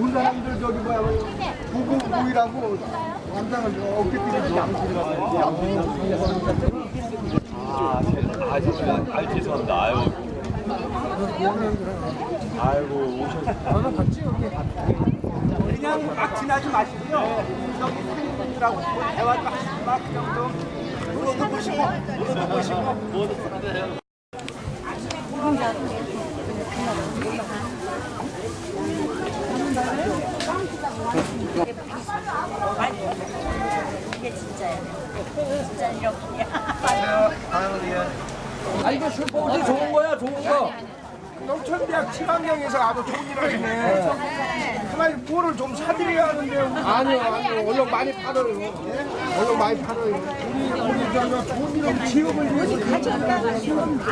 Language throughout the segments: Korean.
온 사람들 저기 뭐야 부부 부이라고 완장을 어깨 아, 제- 아, 죄송합니다. 아. 아유. 아이고, 오셨 그냥 막 지나지 마시고요. 여기 사장님들하고 대화도 하시고 막그 정도. 물어도 보시고, 물어도 보시고. 이게 진짜야. 진짜 이렇게. 아 이거 슈퍼우드 좋은 거야 좋은 거. 농촌대학 친환경에서 아주 좋은 일 하시네. 가만히 뭐를 좀 사드려야 하는데. 아니요, 아니요. 얼른 많이 팔아요. 얼른 많이 팔아요. 우리, 우리 좋은 일은 지역을 위해서 가져온다가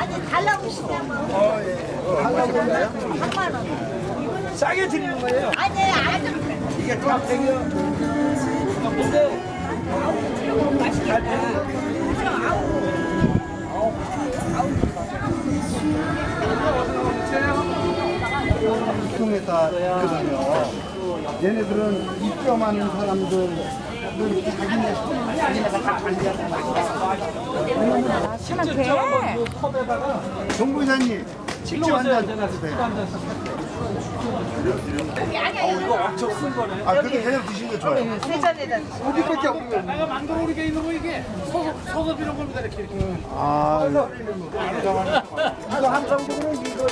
아니 달라고 시냐면 어, 예. 하려고 했나요? 3만 원. 싸게 드리는 거예요. 아니 아니 이게 깜짝이요. 통해서 있거든요. 얘네들은 입점하는 사람들 자기네 자기네가 다 관리하고 정부사님 직접 한잔 주세요. 이거 엄청 쓴 거네. 아, 근데 그냥 드시는 게 좋아요. 어디 밖에 없는 내가 만들어 오르게 있는 거 이게 소금 소금 이런 겁니다 이렇게. 아, 이거 한정적으로 이거